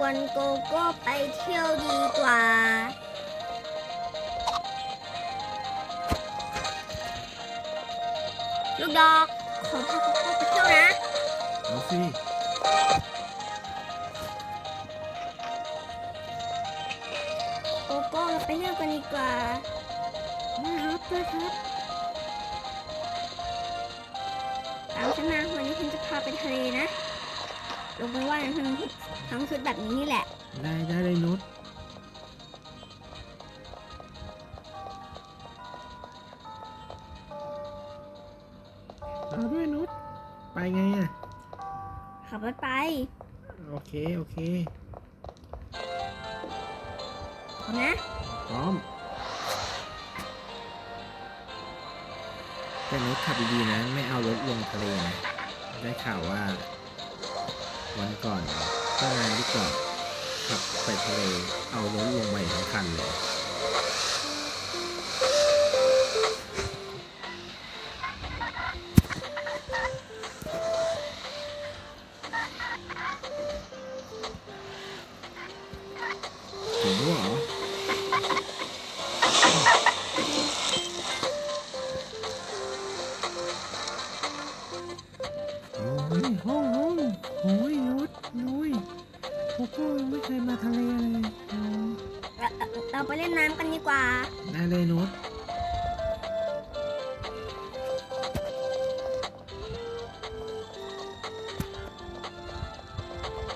วนโกโก้ไปเที่ยวดีกว่า ลูกดอก ขอพาโกโก้ไปเที่ยวนะ เอาสิโกโก้เราไปเที่ยวกันดีกว่านะครับไปครับตามฉันมาวันนี้ฉันจะพาไปทะเลนะ ลงไปว่ายน้ำทั้งทั้งชุดแบบนี้นี่แหละ ได้ได้เลยนุชเอาด้วยนุชไปไงอะ ขับรถไป โอเค โอเคเอานะพร้อมแต่นุชขับดีๆนะ ไม่เอารถลงทะเลนะ ได้ข่าวว่า วันก่อนเจ้านายที่ก่อนขับไปทะเลเอารถลงไปทั้งคันเลยถึงแล้เหรอโอ้ยห้องห้องโอ้ยนุชนุ้ย โกโก้ยังไม่เคยมาทะเลเลยโอ้ยเราเราไปเล่นน้ำกันดีกว่า ได้เลยนุช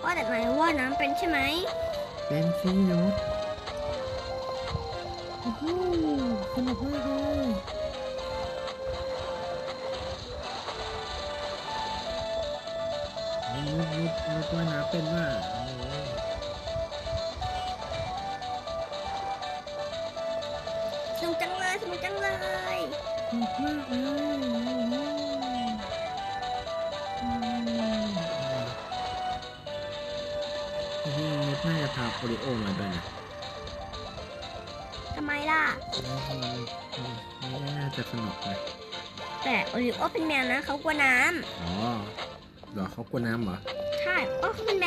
ว่าแต่ไหนว่าน้ำเป็นใช่ไหม เป็นซีนุชโอ้โหสนุกมากเลย นุชนุชนุชว่ายน้ำเป็นว่าโอ้โหสนุกจังเลยสนุกจังเลยสนุกมากเลยโอ้โหอืมอืมนุชน่าจะพาโอริโอมาด้วยนะทำไมล่ะอืมอืมไม่น่าจะสนุกนะแต่โอริโอเป็นแมวนะเขากลัวน้อ๋อเหรอเขากลัวน้ำเหรอำใช่โอ้เขาเป็นแ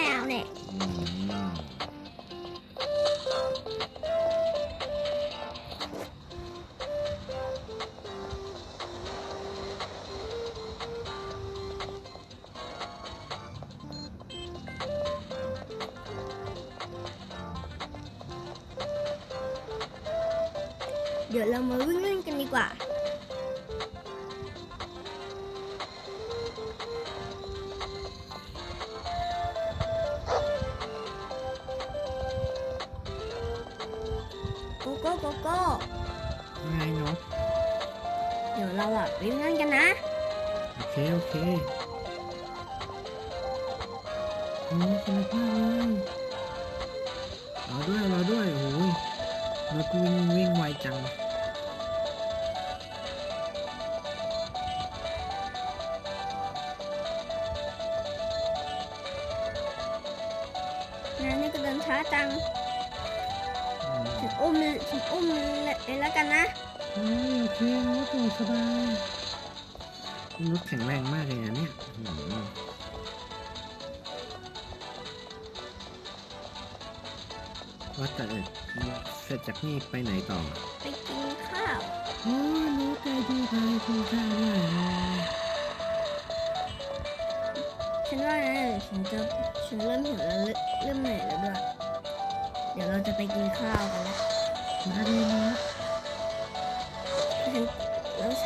เดี๋ยวเราอะวิ่งเล่นกันนะ โอเค โอเคโอ้สนุกมากเลยรอด้วยรอด้วยโอ้ยรถวิ่งวิ่งไวจังน้ำนี่ก็เดินช้าจัง อืม ถึงอุ้มเลยถึงอุ้มเลยแล้วกันนะโอ้ย โอเครถอยู่สบายรถแข็งแรงมากเลยนะเนี่ยอืมว่าแต่เสร็จจากนี่ไปไหนต่อ ไปกินข้าวโอ้ยหนูใจดีไปกินข้าวด้วยนะฉันว่านะฉันจะฉันเริ่มหิวแล้วเริ่มเริ่มเหนื่อยแล้วด้วย เดี๋ยวเราจะไปกินข้าวกันแล้วมาเลย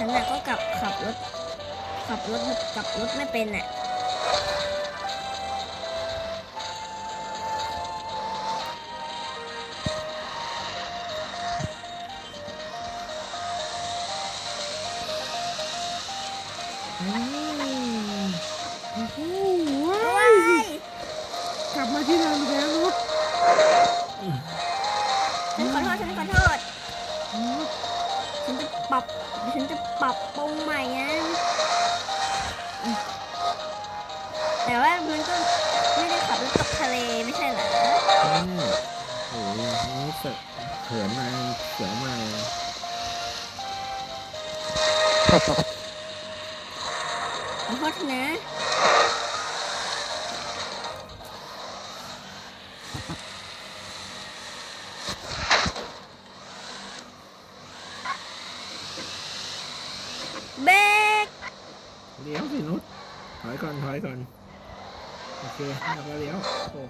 ฉันน่ะก็กลับขับรถ ขับรถกลับรถไม่เป็นอะโอ้ยโอ้โหว้ายกลับมาที่เดิมอีกแล้วนุชฉันขอโทษฉันขอโทษ ฉันจะปรับฉันจะปรับปรุงใหม่นะอืมแต่ว่ามันก็ไม่ได้ขับรถตกทะเลไม่ใช่เหรอโอ้โหนี่เสอะเขินมาเสียวมาขอโทษนะ เบรก เลี้ยวสินุช ถอยก่อนถอยก่อน โอเคแล้วก็เลี้ยวโอ้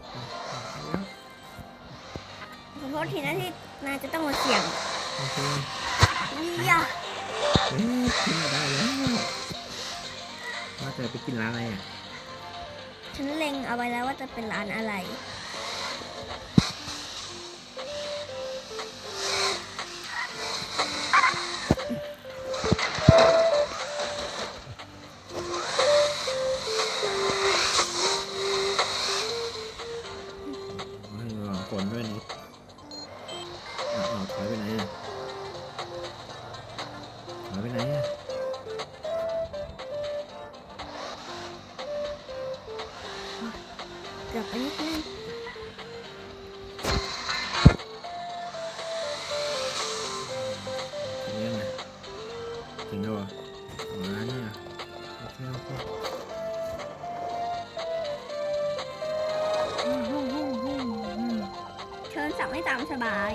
เลี้ยวขอโทษทีนะที่นายจะต้องมาเสี่ยงโอเคนี่อะเอ๊ะขึ้นมาได้แล้วว่าแต่ไปกินร้านอะไรอะ ฉันเล็งเอาไว้แล้วว่าจะเป็นร้านอะไร นด้วยนิดอ้าวถอยไปไหนอะถอยไปไหนอะกลับไปนิดนึง เชิญสั่งให้ตามสบาย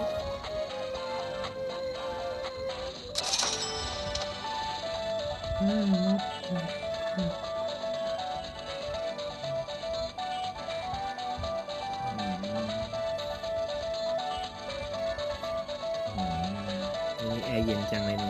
อืมนุชอืมอืมอืมวันนี้แอร์เย็นจังเลยนุ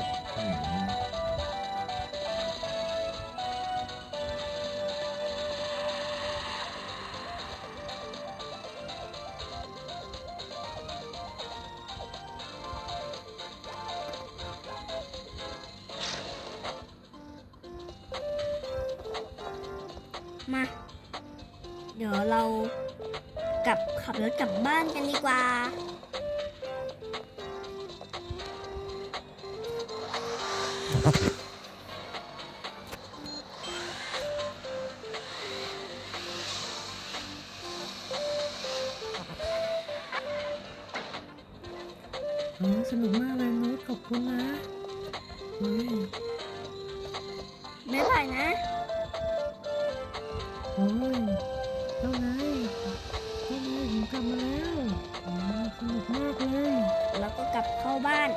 มา เดี๋ยวเรากลับขับรถกลับบ้านกันดีกว่าอ๋อสนุกมากเลยนุชขอบคุณนะเฮ้ยไม่ไหวนะ โอ้ยเจ้านายเจ้านายผมกลับมาแล้วอ๋อสนุกมากเลย แล้วก็กลับเข้าบ้าน